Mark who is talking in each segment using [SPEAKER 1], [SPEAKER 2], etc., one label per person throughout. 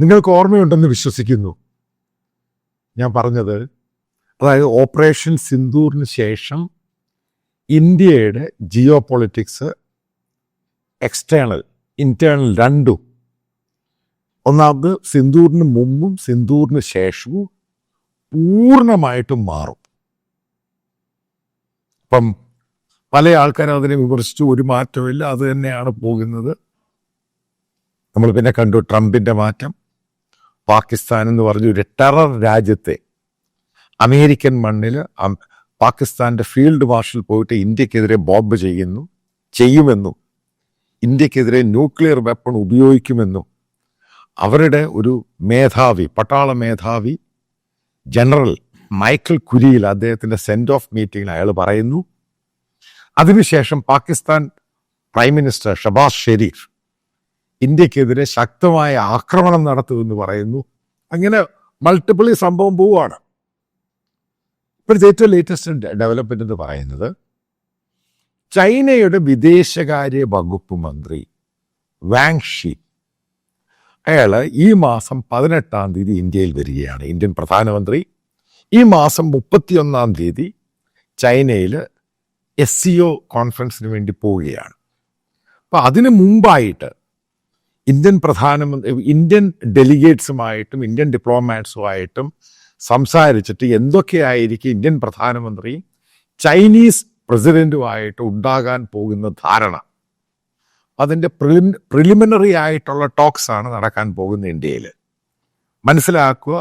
[SPEAKER 1] നിങ്ങൾക്ക് ഓർമ്മയുണ്ടെന്ന് വിശ്വസിക്കുന്നു. ഞാൻ പറഞ്ഞത് അതായത് ഓപ്പറേഷൻ സിന്ദൂറിന് ശേഷം ഇന്ത്യയുടെ ജിയോ പൊളിറ്റിക്സ് എക്സ്റ്റേണൽ ഇന്റേണൽ രണ്ടും. ഒന്നാമത് സിന്ദൂറിന് മുമ്പും സിന്ദൂറിന് ശേഷവും പൂർണമായിട്ടും മാറും. അപ്പം പല ആൾക്കാരും അതിനെ വിമർശിച്ചു ഒരു മാറ്റമില്ല അത് തന്നെയാണ് പോകുന്നത്. നമ്മൾ പിന്നെ കണ്ടു ട്രംപിന്റെ മാറ്റം. പാകിസ്ഥാൻ എന്ന് പറഞ്ഞു ഒരു ടെറർ രാജ്യത്തെ അമേരിക്കൻ മണ്ണിൽ പാകിസ്ഥാന്റെ ഫീൽഡ് മാർഷൽ പോയിട്ട് ഇന്ത്യക്കെതിരെ ബോംബ് ചെയ്യുന്നു ചെയ്യുമെന്നും ഇന്ത്യക്കെതിരെ ന്യൂക്ലിയർ വെപ്പൺ ഉപയോഗിക്കുമെന്നും അവരുടെ ഒരു മേധാവി പട്ടാള മേധാവി ജനറൽ മൈക്കിൾ കുരിയിൽ അദ്ദേഹത്തിന്റെ സെൻഡ് ഓഫ് മീറ്റിംഗിൽ അയാൾ പറയുന്നു. അതിനുശേഷം പാകിസ്ഥാൻ പ്രൈം മിനിസ്റ്റർ ഷബാസ് ഷെരീഫ് ഇന്ത്യക്കെതിരെ ശക്തമായ ആക്രമണം നടത്തുമെന്ന് പറയുന്നു. അങ്ങനെ മൾട്ടിപ്പിൾ ഈ സംഭവം പോവുകയാണ്. ഇപ്പോഴത്തെ ഏറ്റവും ലേറ്റസ്റ്റ് ഡെവലപ്മെന്റ് എന്ന് പറയുന്നത് ചൈനയുടെ വിദേശകാര്യ വകുപ്പ് മന്ത്രി വാങ് ഷി. അയാൾ ഈ മാസം പതിനെട്ടാം തീയതി ഇന്ത്യയിൽ വരികയാണ്. ഇന്ത്യൻ പ്രധാനമന്ത്രി ഈ മാസം മുപ്പത്തിയൊന്നാം തീയതി ചൈനയിൽ എസ് സി ഒ കോൺഫറൻസിന് വേണ്ടി പോവുകയാണ്. അപ്പൊ അതിന് മുമ്പായിട്ട് ഇന്ത്യൻ പ്രധാനമന്ത്രി ഇന്ത്യൻ ഡെലിഗേറ്റ്സുമായിട്ടും ഇന്ത്യൻ ഡിപ്ലോമാറ്റ്സുമായിട്ടും സംസാരിച്ചിട്ട് എന്തൊക്കെയായിരിക്കും ഇന്ത്യൻ പ്രധാനമന്ത്രി ചൈനീസ് പ്രസിഡന്റുമായിട്ട് ഉണ്ടാകാൻ പോകുന്ന ധാരണ. അതിന്റെ പ്രിലിം പ്രിലിമിനറി ആയിട്ടുള്ള ടോക്സ് ആണ് നടക്കാൻ പോകുന്നത് ഇന്ത്യയിൽ മനസ്സിലാക്കുക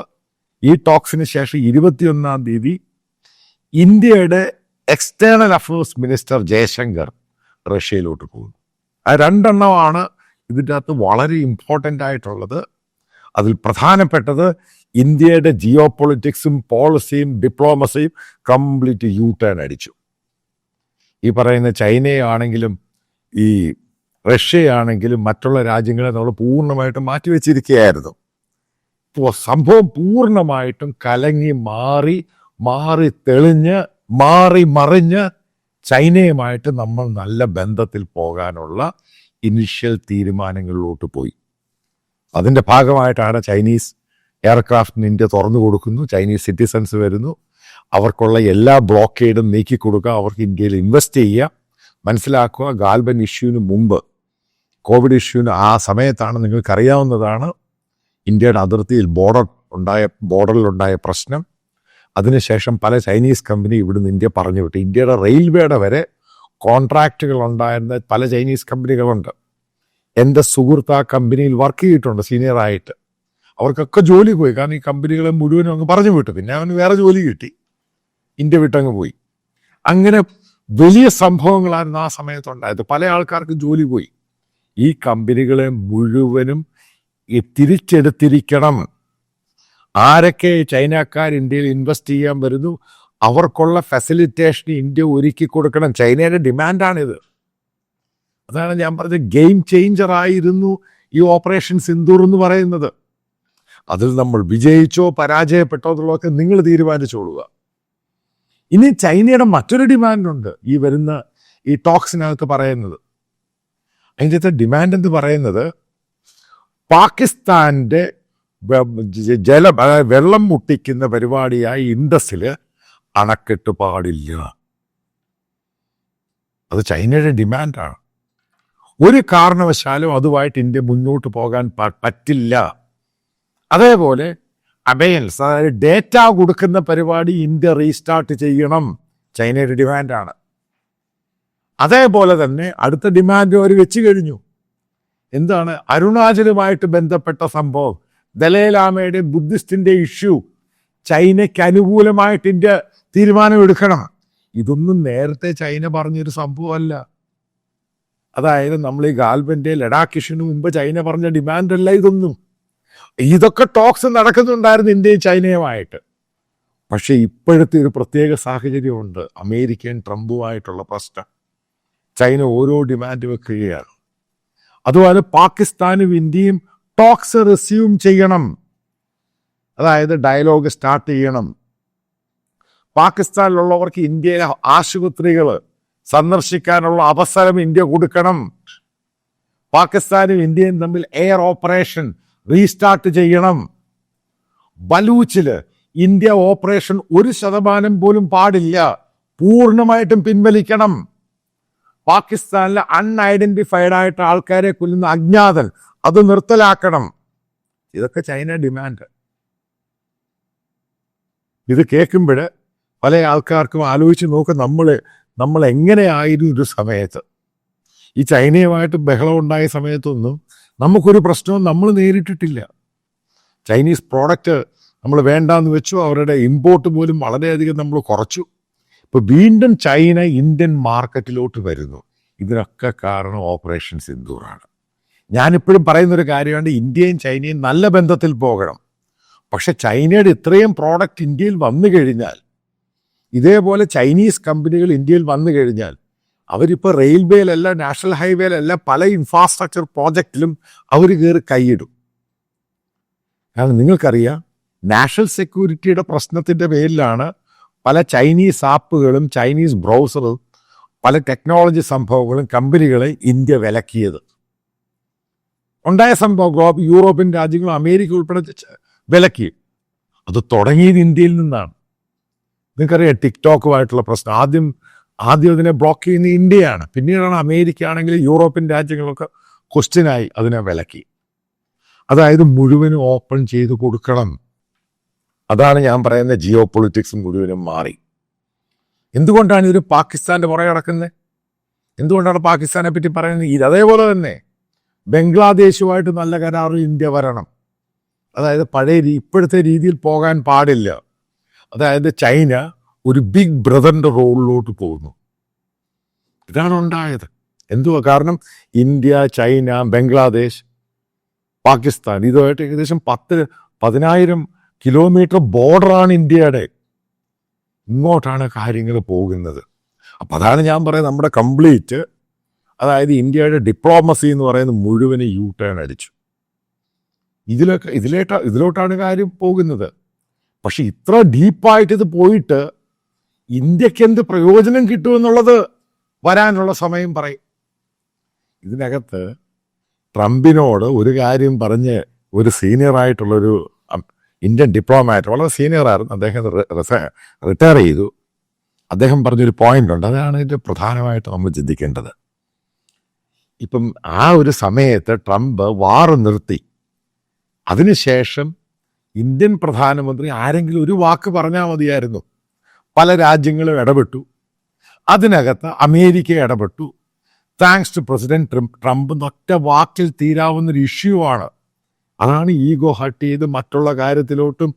[SPEAKER 1] ഈ ടോക്സിന് ശേഷം ഇരുപത്തിയൊന്നാം തീയതി ഇന്ത്യയുടെ എക്സ്റ്റേണൽ അഫയേഴ്സ് മിനിസ്റ്റർ ജയശങ്കർ റഷ്യയിലോട്ട് പോകുന്നു. ആ രണ്ടെണ്ണമാണ് ഇതിന്റെ അകത്ത് വളരെ ഇമ്പോർട്ടന്റ് ആയിട്ടുള്ളത് അതിൽ പ്രധാനപ്പെട്ടത് ഇന്ത്യയുടെ ജിയോ പൊളിറ്റിക്സും പോളിസിയും ഡിപ്ലോമസിയും കംപ്ലീറ്റ് യൂ ടേൺ അടിച്ചു. ഈ പറയുന്ന ചൈനയാണെങ്കിലും ഈ റഷ്യയാണെങ്കിലും മറ്റുള്ള രാജ്യങ്ങളെ നമ്മൾ പൂർണമായിട്ടും മാറ്റിവെച്ചിരിക്കുകയായിരുന്നു. ഇപ്പോൾ സംഭവം പൂർണമായിട്ടും കലങ്ങി മാറി മാറി തെളിഞ്ഞ് മാറി മറിഞ്ഞ് ചൈനയുമായിട്ട് നമ്മൾ നല്ല ബന്ധത്തിൽ പോകാനുള്ള ഇനിഷ്യൽ തീരുമാനങ്ങളിലോട്ട് പോയി. അതിന്റെ ഭാഗമായിട്ടാണ് ചൈനീസ് എയർക്രാഫ്റ്റിന് ഇന്ത്യ തുറന്നു കൊടുക്കുന്നു ചൈനീസ് സിറ്റിസൺസ് വരുന്നു. അവർക്കുള്ള എല്ലാ ബ്ലോക്കേഡും നീക്കി കൊടുക്കുക അവർക്ക് ഇന്ത്യയിൽ ഇൻവെസ്റ്റ് ചെയ്യുക മനസ്സിലാക്കുക. ഗാൽബൻ ഇഷ്യൂവിന് മുമ്പ് കോവിഡ് ഇഷ്യൂവിന് ആ സമയത്താണ് നിങ്ങൾക്കറിയാവുന്നതാണ് ഇന്ത്യയുടെ അതിർത്തിയിൽ ബോർഡർ ഉണ്ടായ ബോർഡറിലുണ്ടായ പ്രശ്നം. അതിനുശേഷം പല ചൈനീസ് കമ്പനി ഇവിടുന്ന് ഇന്ത്യ പറഞ്ഞു വിട്ടു. ഇന്ത്യയുടെ റെയിൽവേയുടെ വരെ കോൺട്രാക്റ്റുകൾ ഉണ്ടായിരുന്ന പല ചൈനീസ് കമ്പനികളുണ്ട്. എന്റെ സുഹൃത്ത് ആ കമ്പനിയിൽ വർക്ക് ചെയ്തിട്ടുണ്ട് സീനിയറായിട്ട് അവർക്കൊക്കെ ജോലി പോയി. കാരണം ഈ കമ്പനികളെ മുഴുവനും അങ്ങ് പറഞ്ഞു വിട്ടു. പിന്നെ അവന് വേറെ ജോലി കിട്ടി. ഇന്ത്യ വിട്ടങ്ങ് പോയി. അങ്ങനെ വലിയ സംഭവങ്ങളായിരുന്നു ആ സമയത്തുണ്ടായത്. പല ആൾക്കാർക്ക് ജോലി പോയി. ഈ കമ്പനികളെ മുഴുവനും തിരിച്ചെടുത്തിരിക്കണം. ആരൊക്കെ ചൈനക്കാർ ഇന്ത്യയിൽ ഇൻവെസ്റ്റ് ചെയ്യാൻ വരുന്നു അവർക്കുള്ള ഫെസിലിറ്റേഷൻ ഇന്ത്യ ഒരുക്കി കൊടുക്കണം. ചൈനയുടെ ഡിമാൻഡാണിത് അതാണ് ഞാൻ പറഞ്ഞത് ഗെയിം ചേഞ്ചർ ആയിരുന്നു ഈ ഓപ്പറേഷൻ സിന്ദൂർ എന്ന് പറയുന്നത്. അതിൽ നമ്മൾ വിജയിച്ചോ പരാജയപ്പെട്ടോ എന്നുള്ളതൊക്കെ നിങ്ങൾ തീരുമാനിച്ചോളുക. ഇനി ചൈനയുടെ മറ്റൊരു ഡിമാൻഡുണ്ട് ഈ വരുന്ന ഈ ടോക്സിനകത്ത് പറയുന്നത്. അതിന്റെ ഡിമാൻഡ് എന്ന് പറയുന്നത് പാകിസ്ഥാന്റെ വെ- ജലം വെള്ളം മുട്ടിക്കുന്ന പരിപാടിയായി ഇൻഡസിൽ അണക്കെട്ട് പാടില്ല അത് ചൈനയുടെ ഡിമാൻഡാണ്. ഒരു കാരണവശാലും അതുമായിട്ട് ഇന്ത്യ മുന്നോട്ട് പോകാൻ പറ്റില്ല. അതേപോലെ അബയൻസ് അതായത് ഡേറ്റ കൊടുക്കുന്ന പരിപാടി ഇന്ത്യ റീസ്റ്റാർട്ട് ചെയ്യണം. ചൈനയുടെ ഡിമാൻഡാണ്. അതേപോലെ തന്നെ അടുത്ത ഡിമാൻഡ് അവർ വെച്ച് കഴിഞ്ഞു. എന്താണ്? അരുണാചലുമായിട്ട് ബന്ധപ്പെട്ട സംഭവം. ദലൈലാമയുടെ ബുദ്ധിസ്റ്റിന്റെ ഇഷ്യൂ. ചൈനയ്ക്ക് അനുകൂലമായിട്ട് ഇന്ത്യ തീരുമാനമെടുക്കണം. ഇതൊന്നും നേരത്തെ ചൈന പറഞ്ഞൊരു സംഭവമല്ല. അതായത് നമ്മൾ ഈ ഗാൽബന്റെ ലഡാക്ക് ഇഷ്യൂന് മുമ്പ് ചൈന പറഞ്ഞ ഡിമാൻഡ് അല്ല ഇതൊന്നും. ഇതൊക്കെ ടോക്സ് നടക്കുന്നുണ്ടായിരുന്നു ഇന്ത്യയും ചൈനയുമായിട്ട്. പക്ഷേ ഇപ്പോഴത്തെ ഒരു പ്രത്യേക സാഹചര്യമുണ്ട്. അമേരിക്കൻ ട്രംപുമായിട്ടുള്ള പ്രശ്നം. ചൈന ഓരോ ഡിമാൻഡ് വെക്കുകയാണ്. അതുപോലെ പാകിസ്ഥാനും ഇന്ത്യയും ടോക്സ് റെസ്യൂം ചെയ്യണം. അതായത് ഡയലോഗ് സ്റ്റാർട്ട് ചെയ്യണം. പാകിസ്ഥാനിലുള്ളവർക്ക് ഇന്ത്യയിലെ ആശുപത്രികൾ സന്ദർശിക്കാനുള്ള അവസരം ഇന്ത്യ കൊടുക്കണം. പാകിസ്ഥാനും ഇന്ത്യയും തമ്മിൽ എയർ ഓപ്പറേഷൻ റീസ്റ്റാർട്ട് ചെയ്യണം. ബലൂച്ചിൽ ഇന്ത്യ ഓപ്പറേഷൻ ഒരു ശതമാനം പോലും പാടില്ല. പൂർണമായിട്ടും പിൻവലിക്കണം. പാകിസ്ഥാനിലെ അൺഐഡന്റിഫൈഡ് ആയിട്ട് ആൾക്കാരെ കൊല്ലുന്ന അജ്ഞാതൻ അത് നിർത്തലാക്കണം. ഇതൊക്കെ ചൈന ഡിമാൻഡ്. ഇത് കേൾക്കുമ്പോൾ പല ആൾക്കാർക്കും ആലോചിച്ച് നോക്ക് നമ്മൾ നമ്മൾ എങ്ങനെയായിരുന്നു ഒരു സമയത്ത്? ഈ ചൈനയുമായിട്ട് ബഹളം ഉണ്ടായ സമയത്തൊന്നും നമുക്കൊരു പ്രശ്നവും നമ്മൾ നേരിട്ടിട്ടില്ല. ചൈനീസ് പ്രോഡക്റ്റ് നമ്മൾ വേണ്ടാന്ന് വെച്ചു അവരുടെ ഇമ്പോർട്ട് പോലും വളരെയധികം നമ്മൾ കുറച്ചു. ഇപ്പോൾ വീണ്ടും ചൈന ഇന്ത്യൻ മാർക്കറ്റിലോട്ട് വരുന്നു. ഇതിനൊക്കെ കാരണം ഓപ്പറേഷൻ സിന്ദൂറാണ്. ഞാനിപ്പോഴും പറയുന്നൊരു കാര്യമാണ് ഇന്ത്യയും ചൈനയും നല്ല ബന്ധത്തിൽ പോകണം. പക്ഷെ ചൈനയുടെ ഇത്രയും പ്രോഡക്റ്റ് ഇന്ത്യയിൽ വന്നു കഴിഞ്ഞാൽ ഇതേപോലെ ചൈനീസ് കമ്പനികൾ ഇന്ത്യയിൽ വന്നു കഴിഞ്ഞാൽ അവരിപ്പോൾ റെയിൽവേയിലല്ല നാഷണൽ ഹൈവേയിലല്ല പല ഇൻഫ്രാസ്ട്രക്ചർ പ്രോജക്റ്റിലും അവർ കയറി കൈയിടും. കാരണം നിങ്ങൾക്കറിയാം നാഷണൽ സെക്യൂരിറ്റിയുടെ പ്രശ്നത്തിന്റെ പേരിലാണ് പല ചൈനീസ് ആപ്പുകളും ചൈനീസ് ബ്രൗസറും പല ടെക്നോളജി സംഭവങ്ങളും കമ്പനികളെ ഇന്ത്യ വിലക്കിയത്. ഉണ്ടായ സംഭവം യൂറോപ്യൻ രാജ്യങ്ങളും അമേരിക്ക ഉൾപ്പെടെ വിലക്കി. അത് തുടങ്ങിയത് ഇന്ത്യയിൽ നിന്നാണ്. നിങ്ങൾക്കറിയാം ടിക്ടോക്കുമായിട്ടുള്ള പ്രശ്നം. ആദ്യം ആദ്യം അതിനെ ബ്ലോക്ക് ചെയ്യുന്ന ഇന്ത്യയാണ്. പിന്നീടാണ് അമേരിക്ക ആണെങ്കിൽ യൂറോപ്യൻ രാജ്യങ്ങളൊക്കെ ക്വസ്റ്റ്യനായി അതിനെ വിലക്കി. അതായത് മുഴുവനും ഓപ്പൺ ചെയ്ത് കൊടുക്കണം. അതാണ് ഞാൻ പറയുന്ന ജിയോ പൊളിറ്റിക്സ് മുഴുവനും മാറി. എന്തുകൊണ്ടാണ് ഇതൊരു പാകിസ്ഥാന്റെ പുറകെ നടക്കുന്നത് എന്തുകൊണ്ടാണ് പാകിസ്ഥാനെ പറ്റി പറയുന്നത്? ഇത് അതേപോലെ തന്നെ ബംഗ്ലാദേശുമായിട്ട് നല്ല കരാറിൽ ഇന്ത്യ വരണം. അതായത് പഴയ ഇപ്പോഴത്തെ രീതിയിൽ പോകാൻ പാടില്ല. അതായത് ചൈന ഒരു ബിഗ് ബ്രദറിന്റെ റോളിലോട്ട് പോകുന്നു. ഇതാണ് ഉണ്ടായത്. എന്തുവാ കാരണം? India China Bangladesh Pakistan. ഇതുമായിട്ട് ഏകദേശം പത്ത് പതിനായിരം കിലോമീറ്റർ ബോർഡറാണ് ഇന്ത്യയുടെ. ഇങ്ങോട്ടാണ് കാര്യങ്ങൾ പോകുന്നത്. അപ്പം അതാണ് ഞാൻ പറയുന്നത് നമ്മുടെ കംപ്ലീറ്റ് അതായത് ഇന്ത്യയുടെ ഡിപ്ലോമസി എന്ന് പറയുന്നത് മുഴുവനും യു ടേൺ അടിച്ചു. ഇതിലൊക്കെ ഇതിലേട്ട ഇതിലോട്ടാണ് കാര്യം പോകുന്നത്. പക്ഷെ ഇത്ര ഡീപ്പായിട്ട് ഇത് പോയിട്ട് ഇന്ത്യയ്ക്ക് എന്ത് പ്രയോജനം കിട്ടുമെന്നുള്ളത് വരാനുള്ള സമയം പറയും. ഇതിനകത്ത് ട്രംപിനോട് ഒരു കാര്യം പറഞ്ഞ് ഒരു അം, ഇന്ത്യൻ ഡിപ്ലോമാറ്റ് വളരെ സീനിയർ ആയിരുന്നു. അദ്ദേഹം റിട്ടയർ ചെയ്തു. അദ്ദേഹം പറഞ്ഞൊരു പോയിന്റ് ഉണ്ട് അതാണ് ഇതിന്റെ പ്രധാനമായിട്ട് നമ്മൾ ചിന്തിക്കേണ്ടത്. ഇപ്പം ആ ഒരു സമയത്ത് ട്രംപ് വാറ് നിർത്തി. അതിനുശേഷം ഇന്ത്യൻ പ്രധാനമന്ത്രി ആരെങ്കിലും ഒരു വാക്ക് പറഞ്ഞാൽ മതിയായിരുന്നു. പല രാജ്യങ്ങളും ഇടപെട്ടു. അതിനകത്ത് അമേരിക്ക ഇടപെട്ടു. Thanks to president Trump Trump ഒറ്റ വാക്കിൽ തീരാവുന്ന ഒരു ഇഷ്യൂ ആണ്. അതാണ് ഈഗോ ഹട്ട് ചെയ്ത് മറ്റുള്ള കാര്യത്തിലോട്ടും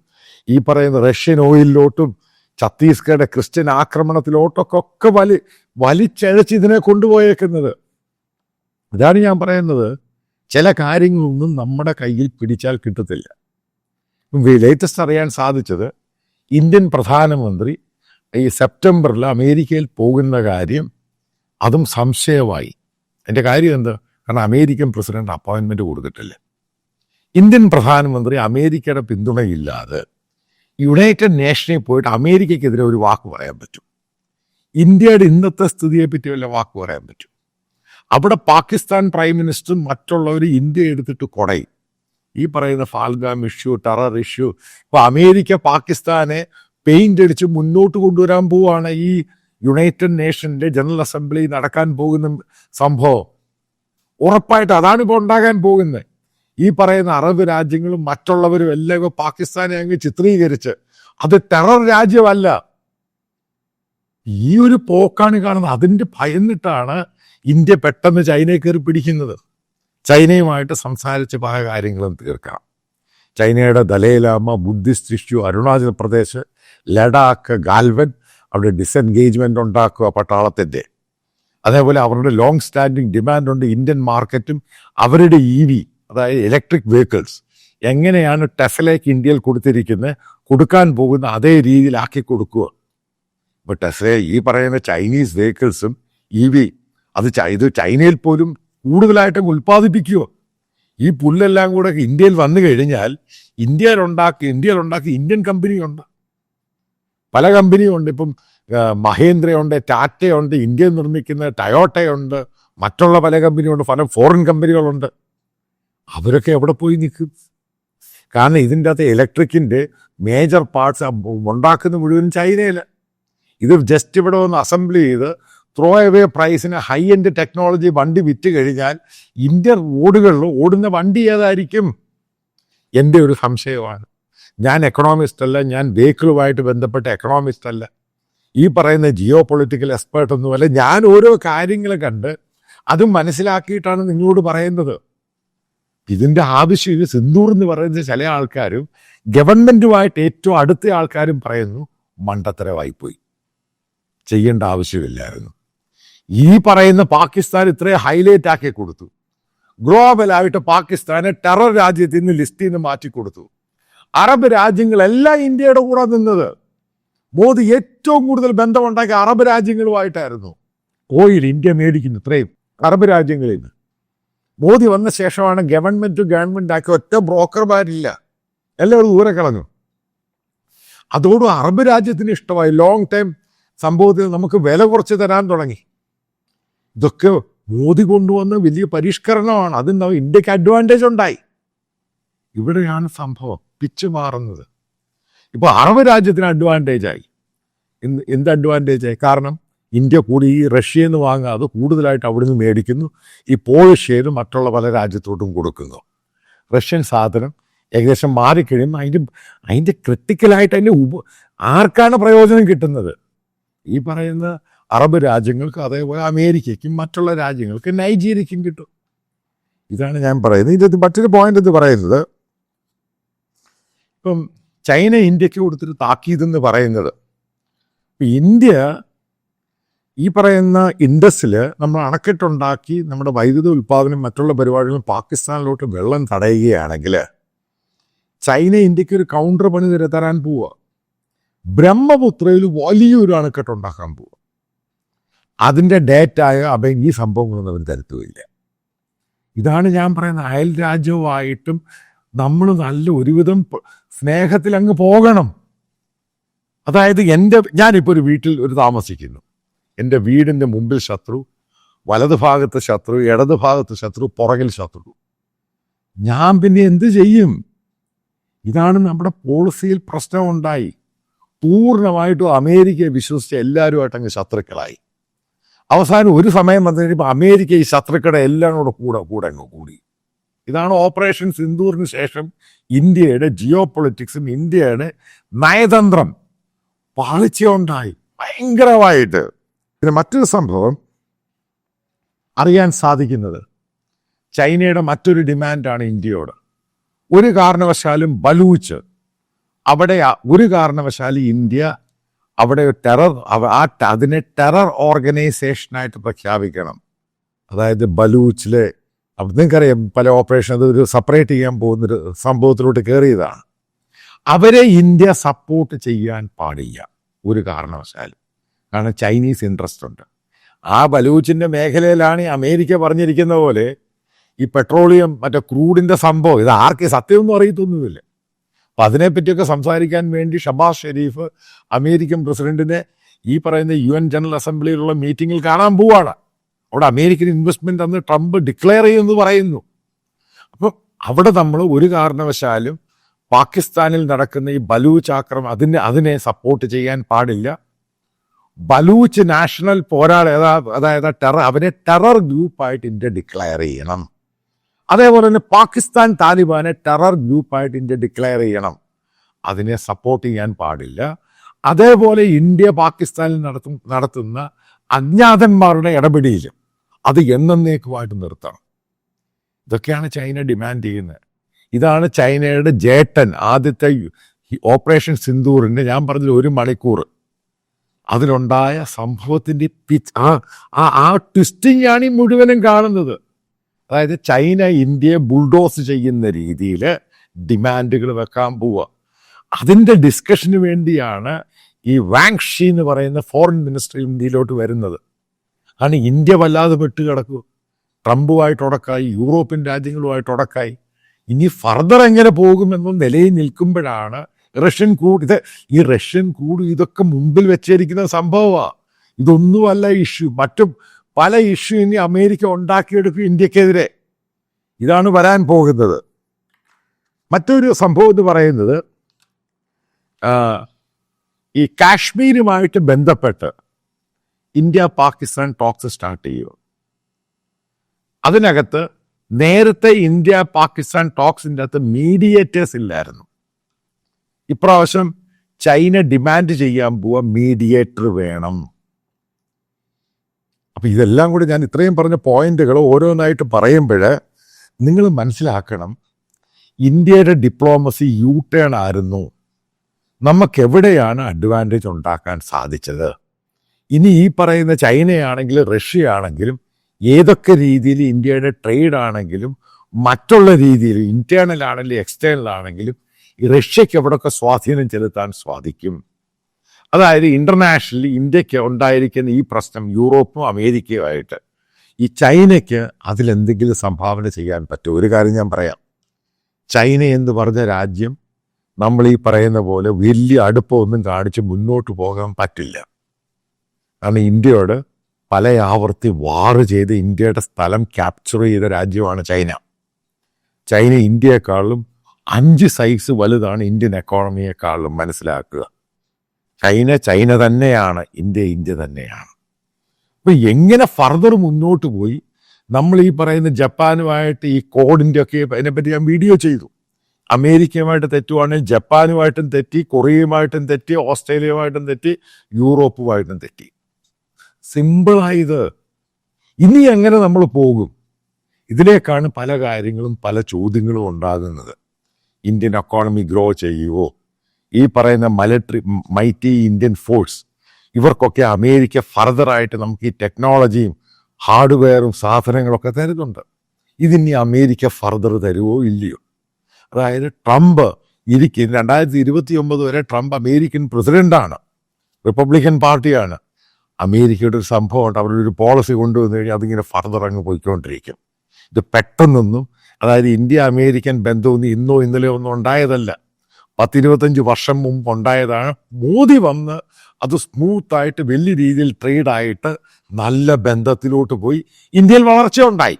[SPEAKER 1] ഈ പറയുന്ന റഷ്യൻ ഓയിലിലോട്ടും ഛത്തീസ്ഗഡ് ക്രിസ്ത്യൻ ആക്രമണത്തിലോട്ടൊക്കെ ഒക്കെ വലി വലിച്ചഴച്ച് ഇതിനെ കൊണ്ടുപോയേക്കുന്നത്. ഇതാണ് ഞാൻ പറയുന്നത്. ചില കാര്യങ്ങളൊന്നും നമ്മുടെ കയ്യിൽ പിടിച്ചാൽ കിട്ടത്തില്ല. ലേറ്റസ്റ്റ് അറിയാൻ സാധിച്ചത് ഇന്ത്യൻ പ്രധാനമന്ത്രി ഈ സെപ്റ്റംബറിൽ അമേരിക്കയിൽ പോകുന്ന കാര്യം അതും സംശയമായി. എന്റെ കാര്യം എന്താ? കാരണം അമേരിക്കൻ പ്രസിഡന്റ് അപ്പോയിൻമെന്റ് കൊടുത്തിട്ടില്ല. ഇന്ത്യൻ പ്രധാനമന്ത്രി അമേരിക്കയുടെ പിന്തുണയില്ലാതെ യുണൈറ്റഡ് നേഷനിൽ പോയിട്ട് അമേരിക്കയ്ക്കെതിരെ ഒരു വാക്ക് പറയാൻ പറ്റും. ഇന്ത്യയുടെ ഇന്നത്തെ സ്ഥിതിയെപ്പറ്റി വല്ല വാക്ക് പറയാൻ പറ്റും. അവിടെ പാകിസ്ഥാൻ പ്രൈം മിനിസ്റ്ററും മറ്റുള്ളവർ ഇന്ത്യ എടുത്തിട്ട് കൊടയും. ഈ പറയുന്ന ഫാൽഗാം ഇഷ്യൂ ടെറർ ഇഷ്യൂ ഇപ്പൊ അമേരിക്ക പാകിസ്ഥാനെ പെയിന്റ് അടിച്ച് മുന്നോട്ട് കൊണ്ടുവരാൻ പോവാണ് ഈ യുണൈറ്റഡ് നേഷന്റെ ജനറൽ അസംബ്ലി നടക്കാൻ പോകുന്ന സംഭവം. ഉറപ്പായിട്ട് അതാണ് ഇപ്പോൾ ഉണ്ടാകാൻ പോകുന്നത്. ഈ പറയുന്ന അറബ് രാജ്യങ്ങളും മറ്റുള്ളവരും എല്ലാം ഇപ്പോൾ പാകിസ്ഥാനെ അങ്ങ് ചിത്രീകരിച്ച്. അത് ടെറർ രാജ്യമല്ല. ഈ ഒരു പോക്കാണ് കാണുന്നത്. അതിന്റെ ഭയന്നിട്ടാണ് ഇന്ത്യ പെട്ടെന്ന് ചൈനയെ കയറി പിടിക്കുന്നത്. ചൈനയുമായിട്ട് സംസാരിച്ച് പല കാര്യങ്ങളും തീർക്കാം ചൈനയുടെ ദലൈലാമ ബുദ്ധിസ്റ്റ് ഇഷ്യൂ അരുണാചൽ പ്രദേശ് ലഡാക്ക് ഗാൽവൻ അവിടെ ഡിസെൻഗേജ്മെന്റ് ഉണ്ടാക്കുക പട്ടാളത്തിന്റെ. അതേപോലെ അവരുടെ ലോങ് സ്റ്റാൻഡിങ് ഡിമാൻഡ് ഉണ്ട്. ഇന്ത്യൻ മാർക്കറ്റും അവരുടെ ഇ വി അതായത് ഇലക്ട്രിക് വെഹിക്കിൾസ് എങ്ങനെയാണ് ടെസ്ലയ്ക്ക് ഇന്ത്യയിൽ കൊടുത്തിരിക്കുന്നത് കൊടുക്കാൻ പോകുന്ന അതേ രീതിയിലാക്കി കൊടുക്കുക. ഇപ്പോൾ ടെസ്ല ഈ പറയുന്ന ചൈനീസ് വെഹിക്കിൾസും ഇ വി അത് ഇത് ചൈനയിൽ പോലും കൂടുതലായിട്ടും ഉൽപ്പാദിപ്പിക്കുക. ഈ പുല്ലെല്ലാം കൂടെ ഇന്ത്യയിൽ വന്നു കഴിഞ്ഞാൽ ഇന്ത്യയിൽ ഉണ്ടാക്കി ഇന്ത്യൻ കമ്പനിയുണ്ട്. പല കമ്പനിയും ഉണ്ട് ഇപ്പം മഹേന്ദ്രയുണ്ട് ടാറ്റയുണ്ട് ഇന്ത്യയിൽ നിർമ്മിക്കുന്ന ടയോട്ടയുണ്ട് മറ്റുള്ള പല കമ്പനിയുണ്ട് പല ഫോറിൻ കമ്പനികളുണ്ട്. അവരൊക്കെ എവിടെ പോയി നിൽക്കും? കാരണം ഇതിന്റെ അകത്ത് ഇലക്ട്രിക്കിന്റെ മേജർ പാർട്സ് ഉണ്ടാക്കുന്ന മുഴുവൻ ചൈനയിൽ ഇത് ജസ്റ്റ് ഇവിടെ ഒന്ന് അസംബിൾ ചെയ്ത് ത്രോ എവേ പ്രൈസിന് ഹൈ എൻഡ് ടെക്നോളജി വണ്ടി വിറ്റ് കഴിഞ്ഞാൽ ഇന്ത്യൻ റോഡുകളിൽ ഓടുന്ന വണ്ടി ഏതായിരിക്കും? എന്റെ ഒരു സംശയമാണ്. ഞാൻ എക്കണോമിസ്റ്റ് അല്ല ഞാൻ വെഹിക്കിളുമായിട്ട് ബന്ധപ്പെട്ട എക്കണോമിസ്റ്റ് അല്ല. ഈ പറയുന്ന ജിയോ പൊളിറ്റിക്കൽ എക്സ്പേർട്ട് ഒന്നുമല്ല ഞാൻ ഓരോ കാര്യങ്ങൾ കണ്ട് അതും മനസ്സിലാക്കിയിട്ടാണ് നിങ്ങളോട് പറയുന്നത്. ഇതിന്റെ ആവശ്യം ഇത് സിന്ദൂർ എന്ന് പറയുന്ന ചില ആൾക്കാരും ഗവൺമെന്റുമായിട്ട് ഏറ്റവും അടുത്ത ആൾക്കാരും പറയുന്നു മണ്ടത്തരമായിപ്പോയി ചെയ്യേണ്ട ആവശ്യമില്ലായിരുന്നു. ഈ പറയുന്ന പാകിസ്ഥാൻ ഇത്രയും ഹൈലൈറ്റ് ആക്കി കൊടുത്തു. ഗ്ലോബലായിട്ട് പാകിസ്ഥാനെ ടെറർ രാജ്യത്തിൽ നിന്ന് ലിസ്റ്റിൽ നിന്ന് മാറ്റി കൊടുത്തു. അറബ് രാജ്യങ്ങളെല്ലാം ഇന്ത്യയുടെ കൂടെ നിന്നത്. മോദി ഏറ്റവും കൂടുതൽ ബന്ധമുണ്ടാക്കിയ അറബ് രാജ്യങ്ങളുമായിട്ടായിരുന്നു. ഓയിൽ ഇന്ത്യ മേടിക്കുന്നു ഇത്രയും അറബ് രാജ്യങ്ങളിൽ നിന്ന്. മോദി വന്ന ശേഷമാണ് ഗവൺമെന്റ് ടു ഗവൺമെന്റ് ആക്കി ഒറ്റ ബ്രോക്കർമാരില്ല എല്ലാവരും ദൂരെ കളഞ്ഞു. അതോടും അറബ് രാജ്യത്തിന് ഇഷ്ടമായി. ലോങ് ടൈം സംഭവത്തിൽ നമുക്ക് വില കുറച്ച് തരാൻ തുടങ്ങി. ഇതൊക്കെ മോദി കൊണ്ടുവന്ന വലിയ പരിഷ്കരണമാണ്. അതിന് ഇന്ത്യയ്ക്ക് അഡ്വാന്റേജ് ഉണ്ടായി. ഇവിടെയാണ് സംഭവം. പിച്ച് മാറുന്നത്. ഇപ്പോൾ അറബ് രാജ്യത്തിന് അഡ്വാന്റേജ് ആയി. എന്ത് എന്ത് അഡ്വാന്റേജ് ആയി? കാരണം ഇന്ത്യ കൂടി ഈ റഷ്യയിൽ നിന്ന് വാങ്ങാതെ കൂടുതലായിട്ട് അവിടെ നിന്ന് മേടിക്കുന്നു. ഈ പോളിഷ് മറ്റുള്ള പല രാജ്യത്തോട്ടും കൊടുക്കുന്നു. റഷ്യൻ സാധനം ഏകദേശം മാറിക്കഴിയുമ്പോൾ അതിന്റെ അതിന്റെ ക്രിട്ടിക്കലായിട്ട് അതിന്റെ ഉപ ആർക്കാണ് പ്രയോജനം കിട്ടുന്നത്? ഈ പറയുന്ന അറബ് രാജ്യങ്ങൾക്ക് അതേപോലെ അമേരിക്കയ്ക്കും മറ്റുള്ള രാജ്യങ്ങൾക്ക് നൈജീരിയയ്ക്കും കിട്ടും. ഇതാണ് ഞാൻ പറയുന്നത്. ഇതിന്റെ മറ്റൊരു പോയിന്റ് എന്ന് പറയുന്നത്. ഇപ്പം ചൈന ഇന്ത്യയ്ക്ക് കൊടുത്തൊരു താക്കീതെന്ന് പറയുന്നത്. ഇപ്പം ഇന്ത്യ ഈ പറയുന്ന ഇൻഡസിൽ നമ്മൾ അണക്കെട്ടുണ്ടാക്കി നമ്മുടെ വൈദ്യുതി ഉൽപ്പാദനം മറ്റുള്ള പരിപാടികളും പാകിസ്ഥാനിലോട്ട് വെള്ളം തടയുകയാണെങ്കിൽ ചൈന ഇന്ത്യയ്ക്ക് ഒരു കൗണ്ടർ പണി തരാൻ പോവുക. ബ്രഹ്മപുത്രയിൽ വലിയൊരു അണക്കെട്ടുണ്ടാക്കാൻ പോവുക. അതിന്റെ ഡേറ്റായ അപ്പം ഈ സംഭവങ്ങളൊന്നും അവർ തരത്തുമില്ല ഇതാണ് ഞാൻ പറയുന്നത് അയൽ രാജ്യവുമായിട്ടും നമ്മൾ നല്ല ഒരുവിധം സ്നേഹത്തിൽ അങ്ങ് പോകണം. അതായത് എന്റെ ഞാനിപ്പോൾ ഒരു വീട്ടിൽ ഒരു താമസിക്കുന്നു. എന്റെ വീടിന്റെ മുമ്പിൽ ശത്രു വലത് ഭാഗത്ത് ശത്രു ഇടത് ഭാഗത്ത് ശത്രു പുറകിൽ ശത്രു. ഞാൻ പിന്നെ എന്ത് ചെയ്യും? ഇതാണ് നമ്മുടെ പോളിസിയിൽ പ്രശ്നമുണ്ടായി. പൂർണമായിട്ടും അമേരിക്കയെ വിശ്വസിച്ച് എല്ലാവരുമായിട്ട് അങ്ങ് ശത്രുക്കളായി. അവസാനം ഒരു സമയം വന്നു കഴിയുമ്പോൾ അമേരിക്ക ഈ ശത്രുക്കളുടെ എല്ലാം കൂടെ കൂടെ കൂടെ അങ്ങ് കൂടി. ഇതാണ് ഓപ്പറേഷൻ സിന്ദൂറിന് ശേഷം ഇന്ത്യയുടെ ജിയോ പൊളിറ്റിക്സും ഇന്ത്യയുടെ നയതന്ത്രം പാളിച്ചുണ്ടായി ഭയങ്കരമായിട്ട്. പിന്നെ മറ്റൊരു സംഭവം അറിയാൻ സാധിക്കുന്നത് ചൈനയുടെ മറ്റൊരു ഡിമാൻഡാണ് ഇന്ത്യയോട്. ഒരു കാരണവശാലും ബലൂച്ച്. അവിടെ ഒരു കാരണവശാലും ഇന്ത്യ അവിടെ ഒരു ടെറർ ആ അതിനെ ടെറർ ഓർഗനൈസേഷനായിട്ട് പ്രഖ്യാപിക്കണം. അതായത് ബലൂച്ചിലെ നിങ്ങൾക്കറിയാം പല ഓപ്പറേഷൻ അത് ഒരു സെപ്പറേറ്റ് ചെയ്യാൻ പോകുന്നൊരു സംഭവത്തിലോട്ട് കയറിയതാണ് അവരെ ഇന്ത്യ സപ്പോർട്ട് ചെയ്യാൻ പാടില്ല ഒരു കാരണവശാലും. കാരണം ചൈനീസ് ഇൻട്രസ്റ്റ് ഉണ്ട്. ആ ബലൂച്ചിന്റെ മേഖലയിലാണ് അമേരിക്ക പറഞ്ഞിരിക്കുന്ന പോലെ ഈ പെട്രോളിയം മറ്റേ ക്രൂഡിന്റെ സംഭവം. ഇത് ആർക്ക് സത്യമൊന്നും അറിയത്തൊന്നുമില്ല. അപ്പൊ അതിനെപ്പറ്റിയൊക്കെ സംസാരിക്കാൻ വേണ്ടി ഷബാസ് ഷെരീഫ് അമേരിക്കൻ പ്രസിഡന്റിനെ ഈ പറയുന്ന യു എൻ ജനറൽ അസംബ്ലിയിലുള്ള മീറ്റിങ്ങിൽ കാണാൻ പോവാണ്. അവിടെ അമേരിക്കൻ ഇൻവെസ്റ്റ്മെന്റ് അന്ന് ട്രംപ് ഡിക്ലെയർ ചെയ്യുമെന്ന് പറയുന്നു. അപ്പോൾ അവിടെ നമ്മൾ ഒരു കാരണവശാലും പാകിസ്ഥാനിൽ നടക്കുന്ന ഈ ബലൂച്ച് ആക്രമം അതിനെ അതിനെ സപ്പോർട്ട് ചെയ്യാൻ പാടില്ല. ബലൂച്ച് നാഷണൽ പോരാളി അതാ- അതായത് ടെറർ അവരെ ടെറർ ഗ്രൂപ്പായിട്ട് ഇന്ത്യ ഡിക്ലെയർ ചെയ്യണം. അതേപോലെ തന്നെ പാകിസ്ഥാൻ താലിബാനെ ടെറർ ഗ്രൂപ്പായിട്ട് ഇന്ത്യ ഡിക്ലെയർ ചെയ്യണം. അതിനെ സപ്പോർട്ട് ചെയ്യാൻ പാടില്ല. അതേപോലെ ഇന്ത്യ പാകിസ്ഥാനിൽ നടത്തും നടത്തുന്ന അജ്ഞാതന്മാരുടെ ഇടപെടിയിൽ അത് എന്നേക്കുമായിട്ട് നിർത്തണം. ഇതൊക്കെയാണ് ചൈന ഡിമാൻഡ് ചെയ്യുന്നത്. ഇതാണ് ചൈനയുടെ ജേട്ടൻ ആദ്യത്തെ ഓപ്പറേഷൻ സിന്ദൂറിന്റെ ഞാൻ പറഞ്ഞത് ഒരു മണിക്കൂർ. അതിലുണ്ടായ സംഭവത്തിന്റെ പിച്ച് ആ ആ ട്വിസ്റ്റിംഗ് ആണ് ഈ മുഴുവനും കാണുന്നത്. അതായത് ചൈന ഇന്ത്യയെ ബുൾഡോസ് ചെയ്യുന്ന രീതിയിൽ ഡിമാൻഡുകൾ വെക്കാൻ പോവുക. അതിന്റെ ഡിസ്കഷന് വേണ്ടിയാണ് ഈ വാങ്ഷി എന്ന് പറയുന്ന ഫോറിൻ മിനിസ്റ്റർ ഇന്ത്യയിലോട്ട് വരുന്നത്. കാരണം ഇന്ത്യ വല്ലാതെ പെട്ട് ട്രംപുമായിട്ട് ഉടക്കായി യൂറോപ്യൻ രാജ്യങ്ങളുമായിട്ട് ഉടക്കായി. ഇനി ഫർദർ എങ്ങനെ പോകുമെന്ന നിലയിൽ നിൽക്കുമ്പോഴാണ് റഷ്യൻ കൂട് ഇത് ഈ റഷ്യൻ കൂട് ഇതൊക്കെ മുമ്പിൽ വെച്ചിരിക്കുന്ന സംഭവമാണ് ഇതൊന്നുമല്ല ഇഷ്യൂ. മറ്റും പല ഇഷ്യൂ ഇനി അമേരിക്ക ഉണ്ടാക്കിയെടുക്കും ഇന്ത്യക്കെതിരെ. ഇതാണ് വരാൻ പോകുന്നത്. മറ്റൊരു സംഭവം എന്ന് പറയുന്നത് ഈ കാശ്മീരുമായിട്ട് ബന്ധപ്പെട്ട് ഇന്ത്യ പാകിസ്ഥാൻ ടോക്സ് സ്റ്റാർട്ട് ചെയ്യുക അതിനകത്ത് നേരത്തെ ഇന്ത്യ പാകിസ്ഥാൻ ടോക്സിന്റെ അകത്ത് മീഡിയേറ്റേഴ്സ് ഇല്ലായിരുന്നു. ഇപ്രാവശ്യം ചൈന ഡിമാൻഡ് ചെയ്യാൻ പോവാ മീഡിയേറ്റർ വേണം. അപ്പൊ ഇതെല്ലാം കൂടി ഞാൻ ഇത്രയും പറഞ്ഞ പോയിന്റുകൾ ഓരോന്നായിട്ട് പറയുമ്പോൾ നിങ്ങൾ മനസ്സിലാക്കണം ഇന്ത്യയുടെ ഡിപ്ലോമസി യു ടേൺ ആയിരുന്നു. നമുക്ക് എവിടെയാണ് അഡ്വാന്റേജ് ഉണ്ടാക്കാൻ സാധിച്ചത്? ഇനി ഈ പറയുന്ന ചൈനയാണെങ്കിലും റഷ്യ ആണെങ്കിലും ഏതൊക്കെ രീതിയിൽ ഇന്ത്യയുടെ ട്രേഡ് ആണെങ്കിലും മറ്റുള്ള രീതിയിൽ ഇന്റേണൽ ആണെങ്കിലും എക്സ്റ്റേണൽ ആണെങ്കിലും ഈ റഷ്യക്ക് എവിടെയൊക്കെ സ്വാധീനം ചെലുത്താൻ സാധിക്കും? അതായത് ഇന്റർനാഷണലി ഇന്ത്യയ്ക്ക് ഉണ്ടായിരിക്കുന്ന ഈ പ്രശ്നം യൂറോപ്പും അമേരിക്കയുമായിട്ട്. ഈ ചൈനയ്ക്ക് അതിലെന്തെങ്കിലും സംഭാവന ചെയ്യാൻ പറ്റും ഒരു കാര്യം ഞാൻ പറയാം. ചൈന എന്ന് പറഞ്ഞ രാജ്യം നമ്മൾ ഈ പറയുന്ന പോലെ വലിയ അടുപ്പമൊന്നും കാണിച്ച് മുന്നോട്ട് പോകാൻ പറ്റില്ല. കാരണം ഇന്ത്യയോട് പല ആവർത്തി വാറ് ചെയ്ത് ഇന്ത്യയുടെ സ്ഥലം ക്യാപ്ചർ ചെയ്ത രാജ്യമാണ് ചൈന. ചൈന ഇന്ത്യയെക്കാളും അഞ്ച് സൈസ് വലുതാണ് ഇന്ത്യൻ എക്കോണമിയെക്കാളും മനസ്സിലാക്കുക. ചൈന ചൈന തന്നെയാണ് ഇന്ത്യ ഇന്ത്യ തന്നെയാണ്. അപ്പൊ എങ്ങനെ ഫർദർ മുന്നോട്ട് പോയി? നമ്മൾ ഈ പറയുന്ന ജപ്പാനുമായിട്ട് ഈ കോഡിന്റെ ഒക്കെ അതിനെപ്പറ്റി ഞാൻ വീഡിയോ ചെയ്തു. അമേരിക്കയുമായിട്ട് തെറ്റുവാണെങ്കിൽ ജപ്പാനുമായിട്ടും തെറ്റി കൊറിയയുമായിട്ടും തെറ്റി ഓസ്ട്രേലിയയുമായിട്ടും തെറ്റി യൂറോപ്പുമായിട്ടും തെറ്റി. സിമ്പിളായത് ഇനി എങ്ങനെ നമ്മൾ പോകും? ഇതിലേക്കാണ് പല കാര്യങ്ങളും പല ചോദ്യങ്ങളും ഉണ്ടാകുന്നത്. ഇന്ത്യൻ എക്കോണമി ഗ്രോ ചെയ്യുവോ? ഈ പറയുന്ന മലട്രി മൈറ്റി ഇന്ത്യൻ ഫോഴ്സ് ഇവർക്കൊക്കെ അമേരിക്ക ഫർദറായിട്ട് നമുക്ക് ഈ ടെക്നോളജിയും ഹാർഡ്വെയറും സാധനങ്ങളൊക്കെ തരുന്നുണ്ട്. ഇതിനി അമേരിക്ക ഫർദർ തരുവോ ഇല്ലയോ? അതായത് ട്രംപ് ഇരിക്കും രണ്ടായിരത്തി ഇരുപത്തി ഒമ്പത് വരെ ട്രംപ് അമേരിക്കൻ പ്രസിഡന്റാണ് റിപ്പബ്ലിക്കൻ പാർട്ടിയാണ്. അമേരിക്കയുടെ ഒരു സംഭവമുണ്ട്. അവരുടെ ഒരു പോളിസി കൊണ്ടുവന്നു കഴിഞ്ഞാൽ അതിങ്ങനെ ഫർദർ അങ്ങ് പോയിക്കൊണ്ടിരിക്കും. ഇത് പെട്ടെന്നൊന്നും അതായത് ഇന്ത്യ അമേരിക്കൻ ബന്ധമൊന്നും ഇന്നോ ഇന്നലെയോ ഒന്നും ഉണ്ടായതല്ല. പത്തിരുപത്തഞ്ച് വർഷം മുമ്പ് ഉണ്ടായതാണ്. മോദി വന്ന് അത് സ്മൂത്തായിട്ട് വലിയ രീതിയിൽ ട്രേഡായിട്ട് നല്ല ബന്ധത്തിലോട്ട് പോയി. ഇന്ത്യയിൽ വളർച്ചയുണ്ടായി.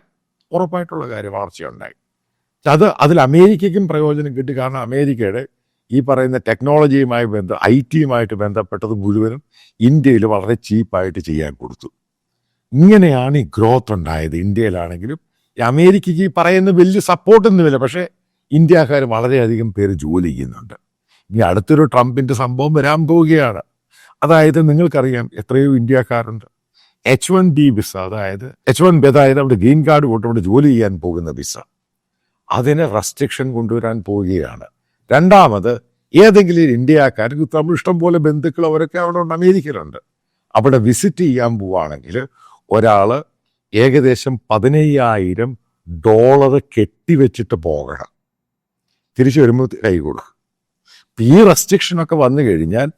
[SPEAKER 1] ഉറപ്പായിട്ടുള്ള കാര്യം വളർച്ചയുണ്ടായി. അത് അതിൽ അമേരിക്കയ്ക്കും പ്രയോജനം കിട്ടി. കാരണം അമേരിക്കയുടെ ഈ പറയുന്ന ടെക്നോളജിയുമായി ബന്ധം ഐ ടിയുമായിട്ട് ബന്ധപ്പെട്ടത് മുഴുവനും ഇന്ത്യയിൽ വളരെ ചീപ്പായിട്ട് ചെയ്യാൻ കൊടുത്തു. ഇങ്ങനെയാണ് ഈ ഗ്രോത്ത് ഉണ്ടായത്. ഇന്ത്യയിലാണെങ്കിലും അമേരിക്കയ്ക്ക് ഈ പറയുന്ന വലിയ സപ്പോർട്ടൊന്നുമില്ല പക്ഷേ ഇന്ത്യക്കാർ വളരെയധികം പേര് ജോലി ചെയ്യുന്നുണ്ട്. ഇനി അടുത്തൊരു ട്രംപിന്റെ സംഭവം വരാൻ പോവുകയാണ്. അതായത് നിങ്ങൾക്കറിയാം എത്രയോ ഇന്ത്യക്കാരുണ്ട്. എച്ച് വൺ ബി വിസ അതായത് എച്ച് വൺ ബി അതായത് അവിടെ ഗ്രീൻ കാർഡ് കൊണ്ട് അവിടെ ജോലി ചെയ്യാൻ പോകുന്ന വിസ. അതിന് റെസ്ട്രിക്ഷൻ കൊണ്ടുവരാൻ പോവുകയാണ്. രണ്ടാമത് ഏതെങ്കിലും ഇന്ത്യക്കാർക്ക് തമിഴ് ഇഷ്ടം പോലെ ബന്ധുക്കൾ അവരൊക്കെ അവിടെ ഉണ്ട് അമേരിക്കയിലുണ്ട്. അവിടെ വിസിറ്റ് ചെയ്യാൻ പോവുകയാണെങ്കിൽ ഒരാൾ ഏകദേശം പതിനയ്യായിരം ഡോളർ കെട്ടിവെച്ചിട്ട് പോകണം. തിരിച്ചു വരുമ്പോൾ കൈ കൊടുക്കും. ഈ റെസ്ട്രിക്ഷനൊക്കെ വന്നു കഴിഞ്ഞാൽ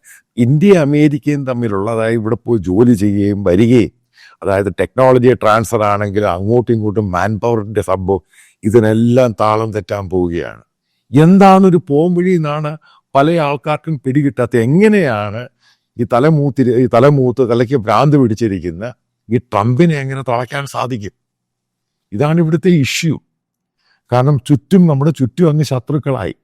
[SPEAKER 1] ഇന്ത്യ അമേരിക്കയും തമ്മിലുള്ള അതായത് ഇവിടെ പോയി ജോലി ചെയ്യുകയും വരികയും അതായത് ടെക്നോളജി ട്രാൻസ്ഫർ ആണെങ്കിലും അങ്ങോട്ടും ഇങ്ങോട്ടും മാൻ പവറിന്റെ സംഭവം ഇതിനെല്ലാം താളം തെറ്റാൻ പോവുകയാണ്. എന്താണൊരു പോംവഴി എന്നാണ് പല ആൾക്കാർക്കും പിടികിട്ടാത്ത എങ്ങനെയാണ് ഈ തലമൂത്തി ഈ തലമൂത്ത് തലയ്ക്ക് ഭ്രാന്ത് പിടിച്ചിരിക്കുന്ന ഈ ട്രംപിനെ എങ്ങനെ തളയ്ക്കാൻ സാധിക്കും? ഇതാണ് ഇവിടുത്തെ ഇഷ്യൂ കാരണം ചുറ്റും നമ്മുടെ ചുറ്റും അങ്ങ് ശത്രുക്കളായി.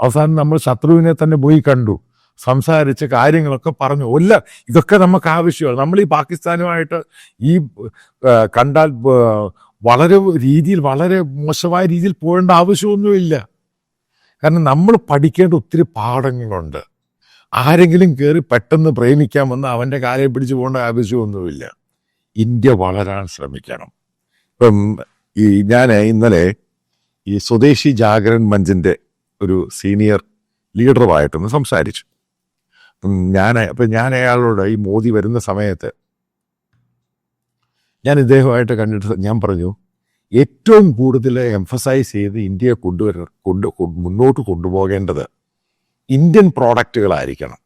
[SPEAKER 1] അവസാനം നമ്മൾ ശത്രുവിനെ തന്നെ പോയി കണ്ടു. സംസാരിച്ച് കാര്യങ്ങളൊക്കെ പറഞ്ഞു. ഒല്ല ഇതൊക്കെ നമുക്ക് ആവശ്യമാണ്. നമ്മൾ ഈ പാകിസ്ഥാനുമായിട്ട് ഈ കണ്ടാൽ വളരെ രീതിയിൽ വളരെ മോശമായ രീതിയിൽ പോകേണ്ട ആവശ്യമൊന്നുമില്ല. കാരണം നമ്മൾ പഠിക്കേണ്ട ഒത്തിരി പാഠങ്ങളുണ്ട്. ആരെങ്കിലും കയറി പെട്ടെന്ന് പ്രേമിക്കാൻ വന്ന് അവന്റെ കാലയെ പിടിച്ചു പോകേണ്ട ആവശ്യമൊന്നുമില്ല. ഇന്ത്യ വളരാൻ ശ്രമിക്കണം. ഇപ്പം ഈ ഞാൻ ഇന്നലെ ഈ സ്വദേശി ജാഗരൺ മഞ്ചിന്റെ ഒരു സീനിയർ ലീഡറുമായിട്ടൊന്ന് സംസാരിച്ചു. ഞാൻ അപ്പം ഞാൻ അയാളോട് ഈ മോദി വരുന്ന സമയത്ത് ഞാൻ ഇദ്ദേഹമായിട്ട് കണ്ടിട്ട് ഞാൻ പറഞ്ഞു ഏറ്റവും കൂടുതൽ എംഫസൈസ് ചെയ്ത് ഇന്ത്യയെ കൊണ്ടുവര കൊണ്ട് മുന്നോട്ട് കൊണ്ടുപോകേണ്ടത് ഇന്ത്യൻ പ്രോഡക്റ്റുകളായിരിക്കണം.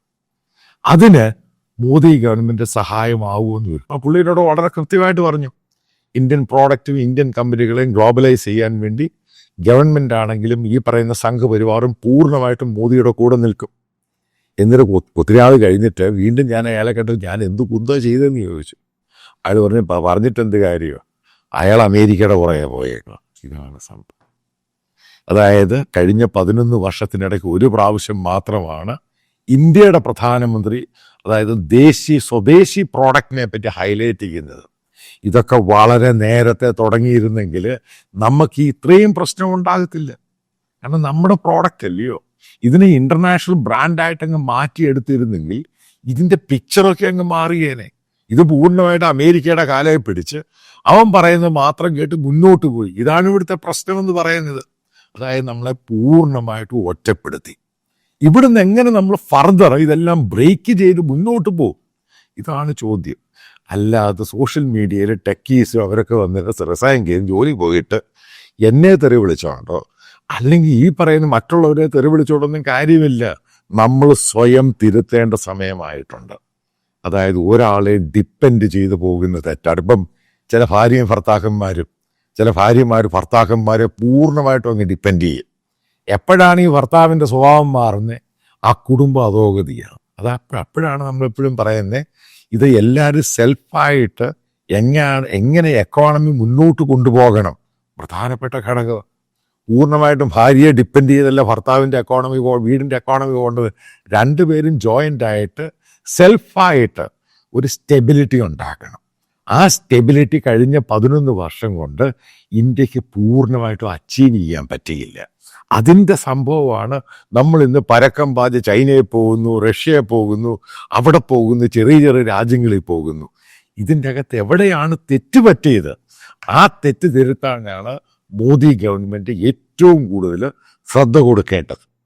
[SPEAKER 1] അതിന് മോദി ഗവൺമെന്റ് സഹായമാവുമെന്ന് വരും. ആ പുള്ളിയോട് വളരെ കൃത്യമായിട്ട് പറഞ്ഞു ഇന്ത്യൻ പ്രോഡക്റ്റും ഇന്ത്യൻ കമ്പനികളെയും ഗ്ലോബലൈസ് ചെയ്യാൻ വേണ്ടി ഗവൺമെന്റ് ആണെങ്കിലും ഈ പറയുന്ന സംഘപരിവാറും പൂർണമായിട്ടും മോദിയുടെ കൂടെ നിൽക്കും. എന്നിട്ട് ഒത്തിരി ആൾ കഴിഞ്ഞിട്ട് വീണ്ടും ഞാൻ അയാളെ കണ്ടു ഞാൻ എന്ത് കുന്തോ ചെയ്തെന്ന് ചോദിച്ചു. അയാൾ പറഞ്ഞു പറഞ്ഞിട്ട് എന്ത് കാര്യമോ അയാൾ അമേരിക്കയുടെ പുറകെ പോയേക്കാം ഇതാണ് സംഭവം. അതായത് കഴിഞ്ഞ പതിനൊന്ന് വർഷത്തിനിടയ്ക്ക് ഒരു പ്രാവശ്യം മാത്രമാണ് ഇന്ത്യയുടെ പ്രധാനമന്ത്രി അതായത് ദേശീയ സ്വദേശി പ്രോഡക്റ്റിനെ പറ്റി ഹൈലൈറ്റ് ചെയ്യുന്നത്. ഇതൊക്കെ വളരെ നേരത്തെ തുടങ്ങിയിരുന്നെങ്കിൽ നമുക്ക് ഇത്രയും പ്രശ്നം ഉണ്ടാകത്തില്ല. കാരണം നമ്മുടെ പ്രോഡക്റ്റ് അല്ലയോ? ഇതിനെ ഇന്റർനാഷണൽ ബ്രാൻഡായിട്ട് അങ്ങ് മാറ്റിയെടുത്തിരുന്നെങ്കിൽ ഇതിന്റെ പിക്ചറൊക്കെ അങ്ങ് മാറിയേനെ. ഇത് പൂർണമായിട്ട് അമേരിക്കയുടെ കാലയെ പിടിച്ച് അവൻ പറയുന്നത് മാത്രം കേട്ട് മുന്നോട്ട് പോയി. ഇതാണ് ഇവിടുത്തെ പ്രശ്നമെന്ന് പറയുന്നത്. അതായത് നമ്മളെ പൂർണമായിട്ട് ഒറ്റപ്പെടുത്തി. ഇവിടുന്ന് എങ്ങനെ നമ്മൾ ഫർദർ ഇതെല്ലാം ബ്രേക്ക് ചെയ്ത് മുന്നോട്ട് പോകും? ഇതാണ് ചോദ്യം. അല്ലാതെ സോഷ്യൽ മീഡിയയിൽ ടെക്കീസും അവരൊക്കെ വന്നിട്ട് റിസൈൻ ജോലി പോയിട്ട് എന്നെ തെറി വിളിച്ചോണ്ടോ അല്ലെങ്കിൽ ഈ പറയുന്ന മറ്റുള്ളവരെ തെറി വിളിച്ചോണ്ടൊന്നും കാര്യമില്ല. നമ്മൾ സ്വയം തിരുത്തേണ്ട സമയമായിട്ടുണ്ട്. അതായത് ഒരാളെ ഡിപ്പെൻഡ് ചെയ്തു പോകുന്ന തെറ്റാണ്. ഇപ്പം ചില ഭാര്യയും ഭർത്താക്കന്മാരും ചില ഭാര്യമാർ ഭർത്താക്കന്മാരെ പൂർണമായിട്ടും അങ്ങ് ഡിപ്പെൻഡ് ചെയ്യും. എപ്പോഴാണ് ഈ ഭർത്താവിന്റെ സ്വഭാവം മാറുന്നത് ആ കുടുംബ അധോഗതിയാണ്. അത് അപ്പ- അപ്പോഴാണ് നമ്മൾ എപ്പോഴും പറയുന്നത് ഇത് എല്ലാവരും സെൽഫായിട്ട് എങ്ങനെയാണ് എങ്ങനെ എക്കോണമി മുന്നോട്ട് കൊണ്ടുപോകണം. പ്രധാനപ്പെട്ട ഘടകം. പൂർണമായിട്ടും ഭാര്യയെ ഡിപ്പെൻഡ് ചെയ്തല്ല ഭർത്താവിന്റെ എക്കോണമി പോ വീടിന്റെ എക്കോണമി പോകേണ്ടത്. രണ്ടുപേരും ജോയിന്റ് ആയിട്ട് സെൽഫായിട്ട് ഒരു സ്റ്റെബിലിറ്റി ഉണ്ടാക്കണം ആ സ്റ്റെബിലിറ്റി കഴിഞ്ഞ പതിനൊന്ന് വർഷം കൊണ്ട് ഇന്ത്യയ്ക്ക് പൂർണമായിട്ടും അച്ചീവ് ചെയ്യാൻ പറ്റിയില്ല. അതിന്റെ സംഭവമാണ് നമ്മൾ ഇന്ന് പരക്കം പാതി ചൈനയിൽ പോകുന്നു റഷ്യയിൽ പോകുന്നു അവിടെ പോകുന്നു ചെറിയ ചെറിയ രാജ്യങ്ങളിൽ പോകുന്നു. ഇതിന്റെ അകത്ത് എവിടെയാണ് തെറ്റ് പറ്റിയത്? ആ തെറ്റ് തിരുത്താനാണ് മോദി ഗവൺമെന്റ് ഏറ്റവും കൂടുതൽ ശ്രദ്ധ കൊടുക്കേണ്ടത്.